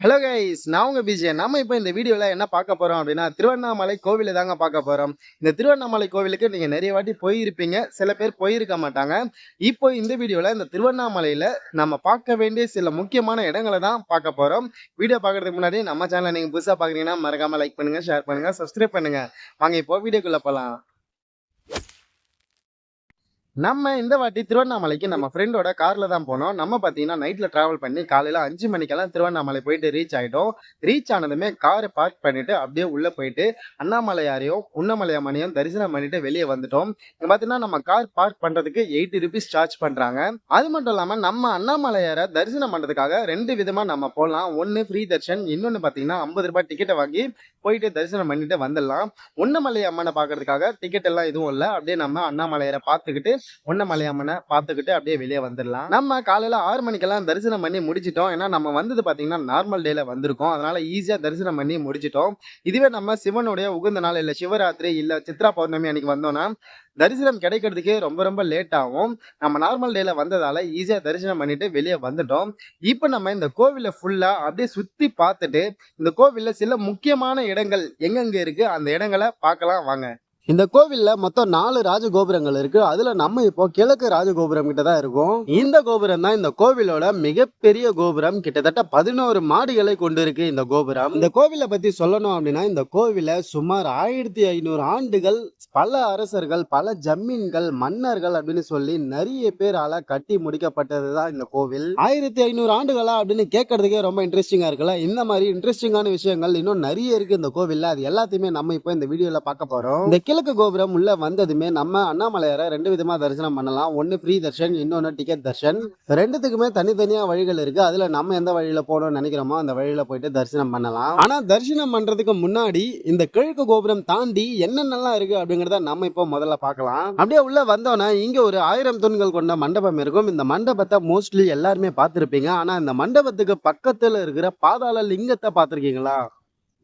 Hello guys நான் உங்கள் PJ நம்ம இப்போ இந்த வீடியோவில் என்ன பார்க்க போகிறோம் அப்படின்னா திருவண்ணாமலை கோவிலை தாங்க பார்க்க போகிறோம் இந்த திருவண்ணாமலை கோவிலுக்கு நீங்கள் நிறைய வாட்டி போயிருப்பீங்க. சில பேர் போயிருக்க மாட்டாங்க. இப்போ இந்த வீடியோவில் இந்த திருவண்ணாமலையில் நம்ம பார்க்க வேண்டிய சில முக்கியமான இடங்களை தான் பார்க்க போகிறோம் வீடியோ பார்க்கறதுக்கு முன்னாடி நம்ம சேனலை நீங்கள் புதுசாக பார்க்குறீங்கன்னா மறக்காமல் லைக் பண்ணுங்கள் ஷேர் பண்ணுங்கள் சப்ஸ்கிரைப் பண்ணுங்கள் வாங்க இப்போ வீடியோக்குள்ளே போகலாம் நம்ம இந்த வாட்டி திருவண்ணாமலைக்கு நம்ம ஃப்ரெண்டோட கார்ல தான் போனோம். நம்ம பார்த்தீங்கன்னா நைட்ல டிராவல் பண்ணி காலையில அஞ்சு மணிக்கெல்லாம் திருவண்ணாமலை போயிட்டு ரீச் ஆயிட்டோம். ரீச் ஆனதுமே காரை பார்க் பண்ணிட்டு அப்படியே உள்ள போயிட்டு அண்ணாமலையாரையும் உண்ணமலையாமனையும் தரிசனம் பண்ணிட்டு வெளியே வந்துட்டோம். இங்க பார்த்தீங்கன்னா நம்ம கார் பார்க் பண்றதுக்கு எயிட்டி ருபீஸ் சார்ஜ் பண்றாங்க. அது மட்டும் இல்லாம நம்ம அண்ணாமலையாரை தரிசனம் பண்றதுக்காக ரெண்டு விதமா நம்ம போகலாம் ஒன்னு ஃப்ரீ தர்ஷன் இன்னொன்னு பார்த்தீங்கன்னா ஐம்பது ரூபாய் டிக்கெட்டை வாங்கி போயிட்டு தரிசனம் பண்ணிட்டு வந்துடலாம். உண்ணமலை அம்மனை பார்க்கறதுக்காக டிக்கெட் எல்லாம் எதுவும் இல்லை. அப்படியே நம்ம அண்ணாமலையரை பார்த்துக்கிட்டு உண்ணமலை அம்மனை பார்த்துக்கிட்டு அப்படியே வெளியே வந்துடலாம். நம்ம காலையில் ஆறு மணிக்கெல்லாம் தரிசனம் பண்ணி முடிச்சிட்டோம். ஏன்னா நம்ம வந்தது பார்த்தீங்கன்னா நார்மல் டேல வந்திருக்கோம். அதனால ஈஸியாக தரிசனம் பண்ணி முடிச்சிட்டோம். இதுவே நம்ம சிவனுடைய உகந்த நாள் இல்லை சிவராத்திரி இல்லை சித்ரா பௌர்ணமி அன்னைக்கு வந்தோம்னா தரிசனம் கிடைக்கிறதுக்கே ரொம்ப ரொம்ப லேட் ஆகும். நம்ம நார்மல் டேல வந்ததால ஈஸியா தரிசனம் பண்ணிட்டு வெளியே வந்துட்டோம். இப்போ நம்ம இந்த கோவிலை ஃபுல்லா அப்படியே சுத்தி பார்த்துட்டு இந்த கோவில்ல சில முக்கியமான இடங்கள் எங்கெங்க இருக்கு அந்த இடங்களை பார்க்கலாம் வாங்க. இந்த கோவில்ல மொத்தம் நாலு ராஜகோபுரங்கள் இருக்கு. அதுல நம்ம இப்போ கிழக்கு ராஜகோபுரம் கிட்ட தான் இருக்கும். இந்த கோபுரம் தான் இந்த கோவிலோட மிகப்பெரிய கோபுரம். கிட்டத்தட்ட பதினோரு மாடிகளை கொண்டு இருக்கு இந்த கோபுரம். இந்த கோவிலை பத்தி சொல்லணும் அப்படின்னா இந்த கோவில சுமார் ஆயிரத்தி ஐநூறு ஆண்டுகள் பல அரசர்கள் பல ஜமீன்கள் மன்னர்கள் அப்படின்னு சொல்லி நிறைய பேரால கட்டி முடிக்கப்பட்டது தான் இந்த கோவில். ஆயிரத்தி ஐநூறு ஆண்டுகளா அப்படின்னு கேட்கறதுக்கே ரொம்ப இன்ட்ரெஸ்டிங்கா இருக்குல்ல? இந்த மாதிரி இன்ட்ரெஸ்டிங்கான விஷயங்கள் இன்னும் நிறைய இருக்கு இந்த கோவில்ல. அது எல்லாத்தையுமே நம்ம இப்போ இந்த வீடியோல பார்க்க போறோம். இந்த கிழக்கு கோபுரம் உள்ள வந்ததுமே நம்ம அண்ணாமலையாரை ரெண்டு விதமா தரிசனம் பண்ணலாம். ஒன்னு ஃப்ரீ தர்ஷன் இன்னொன்னு டிக்கெட் தர்ஷன். ரெண்டுத்துக்குமே தனித்தனியா வழிகள் இருக்கு. அதுல நம்ம எந்த வழியில போகணும்னு நினைக்கிறோமோ அந்த வழியில போயிட்டு தரிசனம் பண்ணலாம். ஆனா தரிசனம் பண்றதுக்கு முன்னாடி இந்த கிழக்கு கோபுரம் தாண்டி என்னென்னலாம் இருக்கு அப்படிங்கறத நம்ம இப்போ முதல்ல பார்க்கலாம். அப்படியே உள்ள வந்தோன்னா இங்க ஒரு ஆயிரம் தூண்கள் கொண்ட மண்டபம் இருக்கும். இந்த மண்டபத்தை மோஸ்ட்லி எல்லாருமே பார்த்துருப்பீங்க. ஆனா இந்த மண்டபத்துக்கு பக்கத்துல இருக்கிற பாதாள லிங்கத்தை பார்த்துருக்கீங்களா?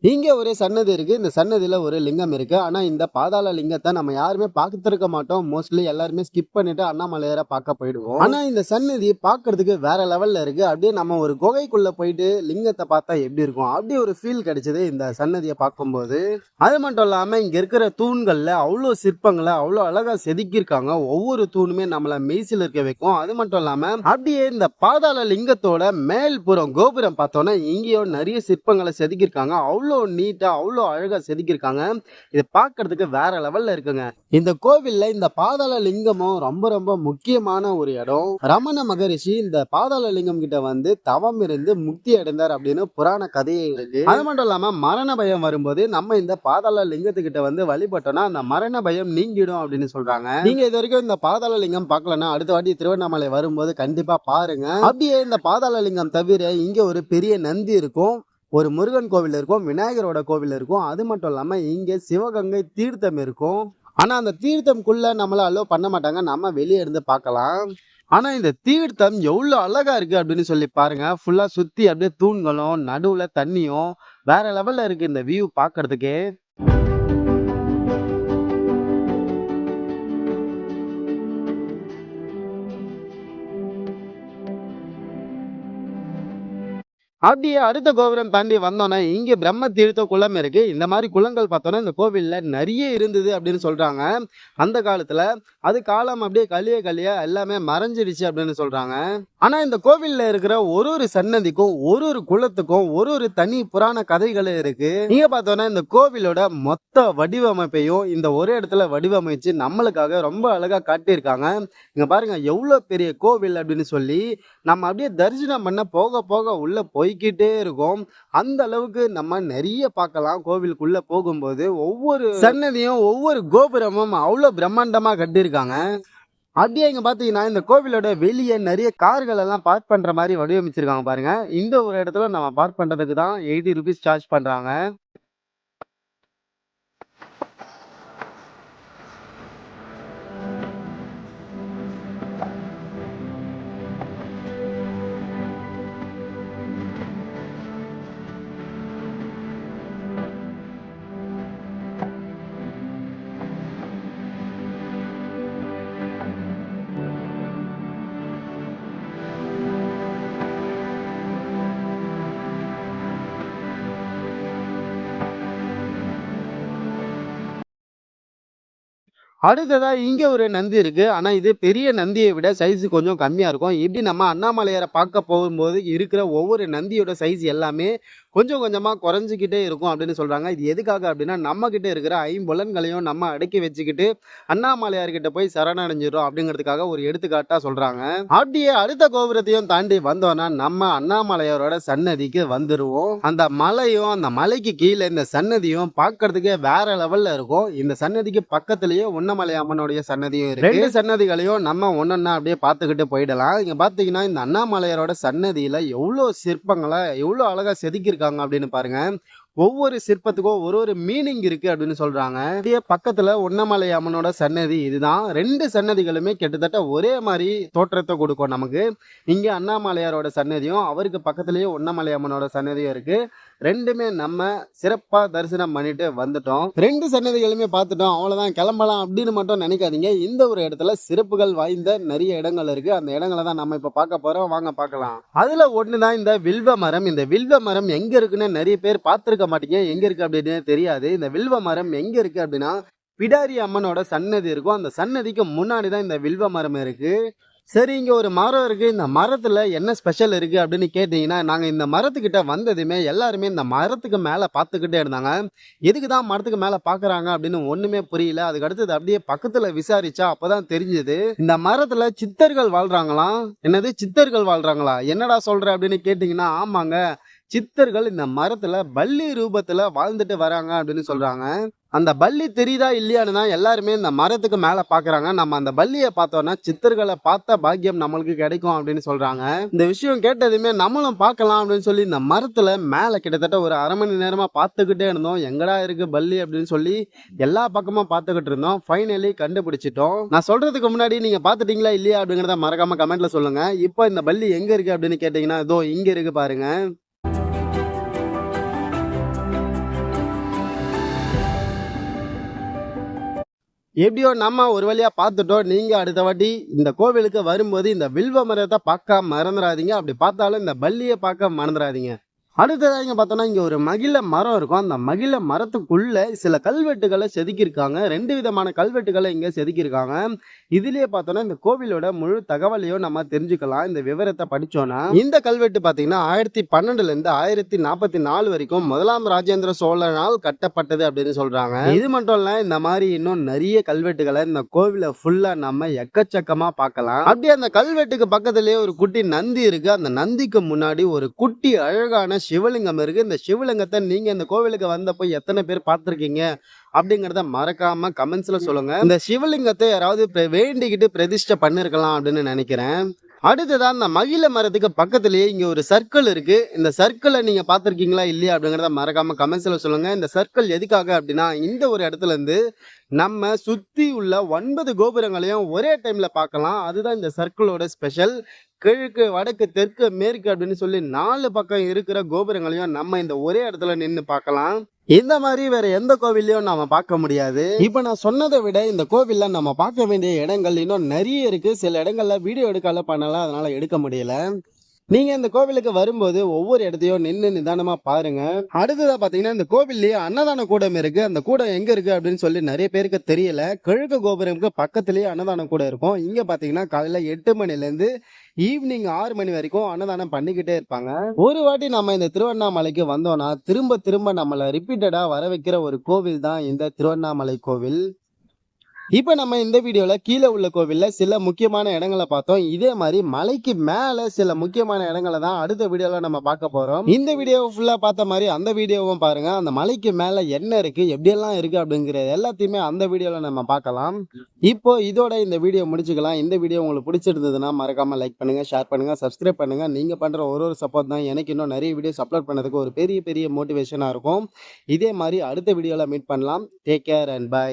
இங்கே ஒரு சன்னதி இருக்குது இந்த சன்னதியில் ஒரு லிங்கம் இருக்குது ஆனால் இந்த பாதாள லிங்கத்தை நம்ம யாருமே பார்த்துருக்க மாட்டோம். மோஸ்ட்லி எல்லாருமே ஸ்கிப் பண்ணிட்டு அண்ணாமலையரை பார்க்க போயிடுவோம். ஆனால் இந்த சன்னதி பார்க்கறதுக்கு வேற லெவலில் இருக்குது அப்படியே நம்ம ஒரு குகைக்குள்ளே போயிட்டு லிங்கத்தை பார்த்தா எப்படி இருக்கும்? அப்படி ஒரு ஃபீல் கிடைச்சது இந்த சன்னதியை பார்க்கும்போது. அது மட்டும் இல்லாமல் இங்கே இருக்கிற தூண்களில் அவ்வளோ சிற்பங்களை அவ்வளோ அழகாக செதுக்கியிருக்காங்க. ஒவ்வொரு தூணுமே நம்மளை மெய்சில் இருக்க வைக்கும். அது மட்டும் இல்லாமல் அப்படியே இந்த பாதாள லிங்கத்தோட மேல்புறம் கோபுரம் பார்த்தோன்னா இங்கேயோ நிறைய சிற்பங்களை செதுக்கியிருக்காங்க. அவ்வளோ அவ்வளோ நீட்டாக அவ்வளோ அழகாக செதுக்கியிருக்காங்க. இது பார்க்கறதுக்கு வேற லெவலில் இருக்குங்க. இந்த கோவிலில் இந்த பாதாள லிங்கமும் ரொம்ப ரொம்ப முக்கியமான ஒரு இடம். ரமண மகரிஷி இந்த பாதாள லிங்கம் கிட்ட வந்து தவம் இருந்து முக்தி அடைந்தார் அப்படின்னு புராண கதையே இருக்கு அது மட்டும் இல்லாமல் மரண பயம் வரும்போது நம்ம இந்த பாதாள லிங்கத்துக்கிட்ட வந்து வழிபட்டோம்னா அந்த மரண பயம் நீங்கிடும் அப்படின்னு சொல்றாங்க. நீங்க இது வரைக்கும் இந்த பாதாள லிங்கம் பார்க்கலன்னா அடுத்த வாட்டி திருவண்ணாமலை வரும்போது கண்டிப்பா பாருங்க. அப்படியே இந்த பாதாள லிங்கம் தவிர இங்க ஒரு பெரிய நந்தி இருக்கும். ஒரு முருகன் கோவில் இருக்கும் விநாயகரோட கோவில் இருக்கும். அது மட்டும் இல்லாமல் இங்கே சிவகங்கை தீர்த்தம் இருக்கும். ஆனால் அந்த தீர்த்தம்குள்ளே நம்மளை அலோவ் பண்ண மாட்டாங்க. நம்ம வெளியே இருந்து பார்க்கலாம். ஆனால் இந்த தீர்த்தம் எவ்வளோ அழகாக இருக்குது அப்படின்னு சொல்லி பாருங்கள் ஃபுல்லாக சுற்றி அப்படியே தூண்களும் நடுவில் தண்ணியும் வேறு லெவலில் இருக்குது இந்த வியூ பார்க்குறதுக்கே. அப்படியே அடுத்த கோபுரம் தாண்டி வந்தோன்னா இங்க பிரம்ம தீர்த்த குளம் இருக்கு. இந்த மாதிரி குளங்கள் பார்த்தோன்னா இந்த கோவில்ல நிறைய இருந்தது அப்படின்னு சொல்றாங்க. அந்த காலத்துல அது காலம் அப்படியே கலிய கலிய எல்லாமே மறைஞ்சிடுச்சு அப்படின்னு சொல்றாங்க. ஆனா இந்த கோவில்ல இருக்கிற ஒரு ஒரு சன்னதிக்கும் ஒரு ஒரு குளத்துக்கும் ஒரு ஒரு தனி புராண கதைகள் இருக்கு. நீங்க பார்த்தோன்னா இந்த கோவிலோட மொத்த வடிவமைப்பையும் இந்த ஒரு இடத்துல வடிவமைச்சு நம்மளுக்காக ரொம்ப அழகா காட்டியிருக்காங்க. இங்க பாருங்க எவ்வளவு பெரிய கோவில் அப்படின்னு சொல்லி நம்ம அப்படியே தரிசனம் பண்ண போக போக உள்ள போய்க்கிட்டே இருக்கும். அந்த அளவுக்கு நம்ம நிறைய பார்க்கலாம். கோவிலுக்குள்ள போகும்போது ஒவ்வொரு சன்னதியும் ஒவ்வொரு கோபுரமும் அவ்வளோ பிரம்மாண்டமா கட்டியிருக்காங்க. அப்படியே இங்க பாத்தீங்கன்னா இந்த கோவிலோட வெளியே நிறைய கார்கள் எல்லாம் பார்க் பண்ற மாதிரி வடிவமைச்சிருக்காங்க பாருங்க. இந்த ஒரு இடத்துல நம்ம பார்க் பண்றதுக்கு தான் எயிட்டி ருபீஸ் சார்ஜ் பண்றாங்க. அடுத்ததாக இங்கே ஒரு நந்தி இருக்குது ஆனால் இது பெரிய நந்தியை விட சைஸ் கொஞ்சம் கம்மியாக இருக்கும். இப்படி நம்ம அண்ணாமலையாரை பார்க்க போகும்போது இருக்கிற ஒவ்வொரு நந்தியோட சைஸ் எல்லாமே கொஞ்சம் கொஞ்சமா குறைஞ்சுக்கிட்டே இருக்கும் அப்படின்னு சொல்றாங்க. இது எதுக்காக அப்படின்னா, நம்ம கிட்ட இருக்கிற ஐம்புலன்களையும் நம்ம அடக்கி வச்சுக்கிட்டு அண்ணாமலையார்கிட்ட போய் சரணடைஞ்சிடுறோம் அப்படிங்கிறதுக்காக ஒரு எடுத்துக்காட்டா சொல்றாங்க. அப்படியே அடுத்த கோபுரத்தையும் தாண்டி வந்தோம்னா நம்ம அண்ணாமலையாரோட சன்னதிக்கு வந்துருவோம். அந்த மலையும் அந்த மலைக்கு கீழ இந்த சன்னதியும் பார்க்கறதுக்கே வேற லெவல்ல இருக்கும். இந்த சன்னதிக்கு பக்கத்திலேயே உண்ணமலை அம்மனுடைய சன்னதியும் இருக்கு. 2 சன்னதிகளையும் நம்ம ஒன்னொன்னா அப்படியே பார்த்துக்கிட்டு போயிடலாம். இங்க பார்த்தீங்கன்னா இந்த அண்ணாமலையாரோட சன்னதியில எவ்வளோ சிற்பங்கள எவ்வளோ அழகா செதுக்கியிருக்காங்க அப்படின்னு பாருங்க. ஒவ்வொரு சிற்பத்துக்கும் ஒரு ஒரு மீனிங் இருக்கு அப்படின்னு சொல்றாங்க. இதே பக்கத்துல உண்ணமலை அம்மனோட சன்னதி இதுதான். ரெண்டு சன்னதிகளுமே கிட்டத்தட்ட ஒரே மாதிரி தோற்றத்தை கொடுக்கும் நமக்கு. இங்கே அண்ணாமலையாரோட சன்னதியும், அவருக்கு பக்கத்துலேயே உண்ணமலை அம்மனோட சன்னதியும் இருக்கு. ரெண்டுமே நம்ம சிறப்பா தரிசனம் பண்ணிட்டு வந்துட்டோம். ரெண்டு சன்னதிகளுமே பார்த்துட்டோம். அவ்வளோதான் கிளம்பலாம் அப்படின்னு மட்டும் நினைக்காதீங்க. இந்த ஒரு இடத்துல சிறப்புகள் வாய்ந்த நிறைய இடங்கள் இருக்கு. அந்த இடங்கள தான் நம்ம இப்ப பார்க்க போறோம். வாங்க பார்க்கலாம். அதுல ஒன்று தான் இந்த வில்வ மரம். இந்த வில்வ மரம் எங்க இருக்குன்னு நிறைய பேர் பார்த்துருக்க மாட்டீங்க. எங்கே இருக்குது அப்படின்னு தெரியாது. இந்த வில்வ மரம் எங்கே இருக்குது அப்படின்னா, பிடாரி அம்மனோட சன்னதி இருக்கும். அந்த சன்னதிக்கு முன்னாடி தான் இந்த வில்வ மரம் இருக்குது சரி இங்கே ஒரு மரம் இருக்குது இந்த மரத்தில் என்ன ஸ்பெஷல் இருக்குது அப்படின்னு கேட்டிங்கன்னா நாங்கள் இந்த மரத்துக்கிட்ட வந்ததுமே எல்லாருமே இந்த மரத்துக்கு மேலே பார்த்துக்கிட்டே இருந்தாங்க. எதுக்கு தான் மரத்துக்கு மேலே பார்க்குறாங்க அப்படின்னு ஒன்றுமே புரியல. அதுக்கு அடுத்தது அப்படியே பக்கத்துல விசாரிச்சா அப்பதான் தெரிஞ்சது. இந்த மரத்தில் சித்தர்கள் வாழ்கிறாங்களாம் என்னது சித்தர்கள் வாழ்கிறாங்களா என்னடா சொல்கிற அப்படின்னு கேட்டிங்கன்னா ஆமாங்க. சித்தர்கள் இந்த மரத்துல பள்ளி ரூபத்துல வாழ்ந்துட்டு வராங்க அப்படின்னு சொல்றாங்க. அந்த பள்ளி தெரியுதா இல்லையான்னு தான் எல்லாருமே இந்த மரத்துக்கு மேல பார்க்குறாங்க. நம்ம அந்த பள்ளியை பார்த்தோம்னா சித்தர்களை பார்த்த பாக்கியம் நம்மளுக்கு கிடைக்கும் அப்படின்னு சொல்றாங்க. இந்த விஷயம் கேட்டதுமே நம்மளும் பார்க்கலாம் அப்படின்னு சொல்லி இந்த மரத்துல மேல கிட்டத்தட்ட ஒரு அரை மணி நேரமா பார்த்துக்கிட்டே இருந்தோம். எங்கடா இருக்கு பள்ளி அப்படின்னு சொல்லி எல்லா பக்கமும் பார்த்துக்கிட்டு இருந்தோம். ஃபைனலி கண்டுபிடிச்சிட்டோம். நான் சொல்றதுக்கு முன்னாடி நீங்க பாத்துட்டீங்களா இல்லையா அப்படிங்கிறத மறக்காம கமெண்ட்ல சொல்லுங்க. இப்போ இந்த பள்ளி எங்க இருக்கு அப்படின்னு கேட்டீங்கன்னா, இதோ இங்க இருக்கு பாருங்க. எப்படியோ நம்ம ஒரு வழியாக பார்த்துட்டோம். நீங்கள் அடுத்த வாட்டி இந்த கோவிலுக்கு வரும்போது இந்த வில்வ மரத்தை பார்க்க மறந்துடாதீங்க அப்படி பார்த்தாலும் இந்த பள்ளியை பார்க்க மறந்துடாதீங்க அடுத்ததாக இங்கே பார்த்தோன்னா இங்கே ஒரு மகிழ மரம் இருக்கும். அந்த மகிழ மரத்துக்குள்ளே சில கல்வெட்டுகளை செதுக்கியிருக்காங்க. ரெண்டு விதமான கல்வெட்டுகளை இங்கே செதுக்கியிருக்காங்க. இதிலேயே பார்த்தோன்னா இந்த கோவிலோட முழு தகவலையும் நம்ம தெரிஞ்சுக்கலாம். இந்த விவரத்தை படித்தோன்னா இந்த கல்வெட்டு பார்த்தீங்கன்னா 1012லேருந்து 1044 வரைக்கும் முதலாம் ராஜேந்திர சோழனால் கட்டப்பட்டது அப்படின்னு சொல்கிறாங்க இது மட்டும் இல்லை இந்த மாதிரி இன்னும் நிறைய கல்வெட்டுகளை இந்த கோவிலை ஃபுல்லாக நம்ம எக்கச்சக்கமாக பார்க்கலாம். அப்படியே அந்த கல்வெட்டுக்கு பக்கத்துலேயே ஒரு குட்டி நந்தி இருக்கு. அந்த நந்திக்கு முன்னாடி ஒரு குட்டி அழகான சிவலிங்கம் இருக்குது இந்த சிவலிங்கத்தை நீங்கள் இந்த கோவிலுக்கு வந்தப்போ எத்தனை பேர் பார்த்துருக்கீங்க அப்படிங்கிறத மறக்காம கமெண்ட்ஸில் சொல்லுங்கள் இந்த சிவலிங்கத்தை யாராவது வேண்டிக்கிட்டு பிரதிஷ்டை பண்ணியிருக்கலாம் அப்படின்னு நினைக்கிறேன். அடுத்ததான் அந்த மகிழ மரத்துக்கு பக்கத்துலேயே இங்கே ஒரு சர்க்கிள் இருக்குது இந்த சர்க்கிளை நீங்கள் பார்த்துருக்கீங்களா இல்லையா அப்படிங்கிறத மறக்காமல் கமெண்ட்ஸில் சொல்லுங்கள் இந்த சர்க்கிள் எதுக்காக அப்படின்னா, இந்த ஒரு இடத்துலேருந்து நம்ம சுற்றி உள்ள ஒன்பது கோபுரங்களையும் ஒரே டைமில் பார்க்கலாம். அதுதான் இந்த சர்க்கிளோட ஸ்பெஷல். கிழக்கு, வடக்கு, தெற்கு, மேற்கு அப்படின்னு சொல்லி நாலு பக்கம் இருக்கிற கோபுரங்களையும் நம்ம இந்த ஒரே இடத்துல நின்று பார்க்கலாம். இந்த மாதிரி வேற எந்த கோவில்லையும் நாம பார்க்க முடியாது. இப்ப நான் சொன்னதை விட இந்த கோவில்ல நம்ம பார்க்க வேண்டிய இடங்கள் இன்னும் நிறைய இருக்கு. சில இடங்கள்ல வீடியோ எடுக்கல பண்ணலாம் அதனால எடுக்க முடியல. நீங்க இந்த கோவிலுக்கு வரும்போது ஒவ்வொரு இடத்தையும் நின்று நிதானமா பாருங்க. அடுத்ததா பார்த்தீங்கன்னா, இந்த கோவில்லயே அன்னதான கூடம் இருக்கு. அந்த கூடம் எங்க இருக்கு அப்படின்னு சொல்லி நிறைய பேருக்கு தெரியல. கிழக்கு கோபுரமுக்கு பக்கத்திலேயே அன்னதான கூடம் இருக்கும். இங்க பார்த்தீங்கன்னா, காலையில 8 மணிலேருந்து ஈவினிங் ஆறு மணி வரைக்கும் அன்னதானம் பண்ணிக்கிட்டே இருப்பாங்க. ஒரு வாட்டி நம்ம இந்த திருவண்ணாமலைக்கு வந்தோம்னா, திரும்ப திரும்ப நம்மளை ரிப்பீட்டடா வர வைக்கிற ஒரு கோவில் தான் இந்த திருவண்ணாமலை கோவில். இப்போ நம்ம இந்த வீடியோவில் கீழே உள்ள கோவிலில் சில முக்கியமான இடங்கள பார்த்தோம். இதே மாதிரி மலைக்கு மேலே சில முக்கியமான இடங்களை தான் அடுத்த வீடியோவில் நம்ம பார்க்க போகிறோம் இந்த வீடியோவை ஃபுல்லாக பார்த்த மாதிரி அந்த வீடியோவும் பாருங்க. அந்த மலைக்கு மேலே என்ன இருக்குது எப்படியெல்லாம் இருக்குது அப்படிங்கிற எல்லாத்தையுமே அந்த வீடியோவில் நம்ம பார்க்கலாம். இப்போ இதோட இந்த வீடியோ முடிச்சுக்கலாம். இந்த வீடியோ உங்களுக்கு பிடிச்சிருந்ததுன்னா மறக்காமல் லைக் பண்ணுங்கள் ஷேர் பண்ணுங்கள் சப்ஸ்கிரைப் பண்ணுங்கள் நீங்கள் பண்ணுற ஒரு ஒரு சப்போர்ட் தான் எனக்கு இன்னும் நிறைய வீடியோஸ் அப்லோட் பண்ணதுக்கு ஒரு பெரிய பெரிய மோட்டிவேஷனாக இருக்கும். இதே மாதிரி அடுத்த வீடியோவில் மீட் பண்ணலாம். Take care and bye.